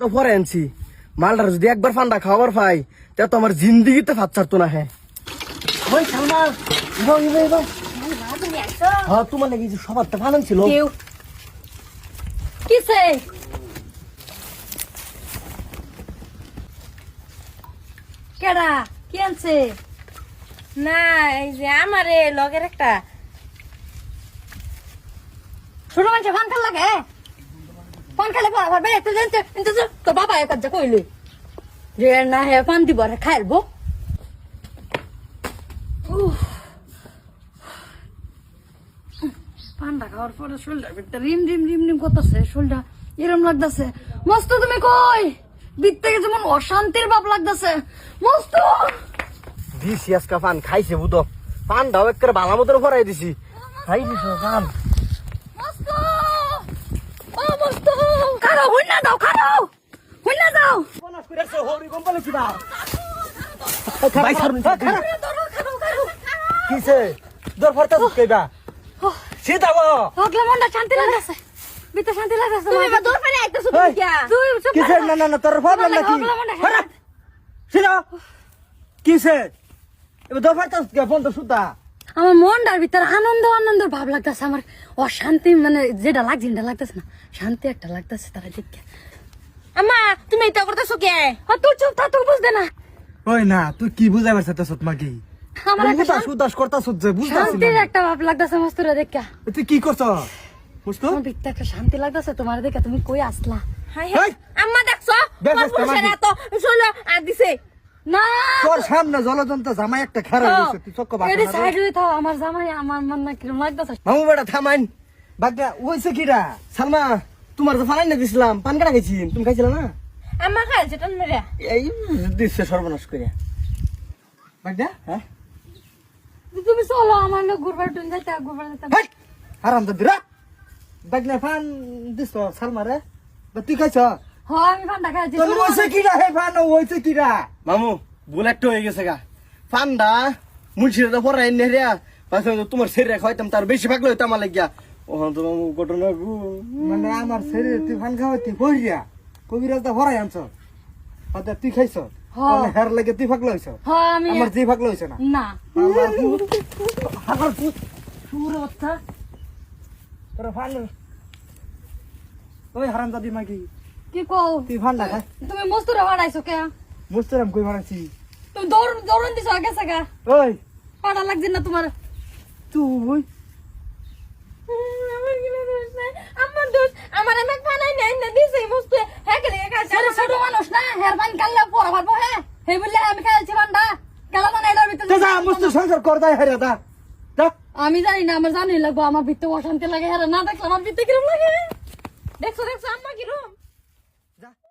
পরে আনছি। যদি একবার ফান্ডা খাবার পাই, তা তো আমার জিন্দিগিতে না হ্যাঁ তোমার নাকি সবার তো ফান ছিল কিসে? কেডা? কি আনছে? না, এই যে আমারে লগের একটা। ছোট ফান খাল লাগে খালে পড়া পারবে কিন্তু তোর বাবা কাজ যে না হে ফান দিব রে খাইলবো পান্ডা খাওয়ার পরে শরীরটা একটা রিম রিম রিম রিম করতেছে শরীরটা এরম লাগতেছে। মস্ত তুমি কই? দিক থেকে যেমন অশান্তির ভাব লাগতেছে। মস্ত। দিছি আজকা ফান খাইছে বুতো পান দাও একের বালা মতন ভরাই দিছি। খাই দিছ ফান মস্ত। ও মস্ত। খারো হই না দাও। খারো হই না দাও? ভাই ছাড়ুন খারো খারো খারো কিসে? দর ফরতা কইবা সীতা গো হগলা মনটা শান্তি লাগতেছে। বিতে শান্তি লাগতেছে তুমি এবার দূর ফেলে আইতেছো তুমি কিয়া তুই চুপ কিসে? না না না তোর প্রবলেম নাকি? হরা সীতা কিসে? এবার দর ফরতা কে ফোন তো সুতা। আমার মনটার ভিতরে আনন্দ আনন্দ ভাব লাগতেছে আমার। অশান্তি মানে যেটা লাগছে যেটা লাগতেছে না। শান্তি একটা লাগতেছে তারা দেখে। আম্মা তুমি এটা করতেছো কে? তুই চুপ থাক তুই বুঝতে না। ওই না তুই কি বুঝাইবার সাথে সত মাকি আমার একটা সুজে বুঝতাছি শান্তির একটা ভাব লাগতেছে মস্তুরা দেখে। তুই কি করছ? বুঝতো? আমার ভিতরে একটা শান্তি লাগতেছে তোমার দেখে তুমি কই আসলা? হাই হাই আম্মা দেখছ? পুরুষের এত শৈল আর দিছে। না। তোর সামনে জলজন্ত জামাই একটা খারাপ হয়েছে তুই চক্ক এটি বাটা সাইড থাও আমার জামাই আমার মন না কিরম লাগতেছে। মামু বেটা থামাইন। বাগদা ওইছে কিরা? সালমা তোমার তো ফানাই না দিছিলাম পান কাটা খাইছি তুমি খাইছিলা না? আম্মা খাইছে টান মেরে। এই দিচ্ছে সর্বনাশ করে। বাগদা হ্যাঁ? তুমি চলো আমার লোক ঘুরবার টুন যাইতে ঘুরবার যাইতে হাই হারাম দাদিরা বাগনা ফান দিস সালমারে বা তুই খাইছ? হ আমি ফান্ডা খাইছি। তোর ওইছে কিরা হে ফান ওইছে কিরা? মামু বুলেট হয়ে গেছে গা। ফান্ডা মুন্সিরে তো পড়াই নে রে। পাশে তো তোমার শরীরে খাইতাম তার বেশি ভাগ লইতাম আমার লাগিয়া। ওখান তো মামু ঘটনা গু। মানে আমার শরীরে তুই ফান খাওয়াইতি কইরিয়া কবিরাজ দা ভরাই আনছ। আদা তুই খাইছ? হ্যাঁ। হের লাগে তুই ফাকলো হইছ? হ আমি আমার জি ফাকলো হইছে না? না। আমার সুর বাচ্চা তোর ফান ওই হারাম দাদি মাগি। কি কও? তুই না খাই। তুমি মস্তুরা বাড়াইছো কে? মুস্তারাম কই তুমি দৌড় দৌড়ন দিছো আগে সাগা। ওই। পাড়া লাগছে না তোমার। তুই আমার কি দোষ নাই। আমার দোষ আমার আমি নাই না দিছে মস্ত হ্যাঁ ছোট মানুষ না কাললে পড়া পারব হ্যাঁ। হে বললে আমি খাইছি কালা মানে ভিতরে যা মুস্ত সংসার কর দাই হারে দা আমি জানি না আমার জানি লাগবো। আমার ভিতরে অশান্তি লাগে হ্যাঁ না দেখলে আমার ভিতরে কিরম লাগে? দেখছ দেখছ আম্মা কি রুম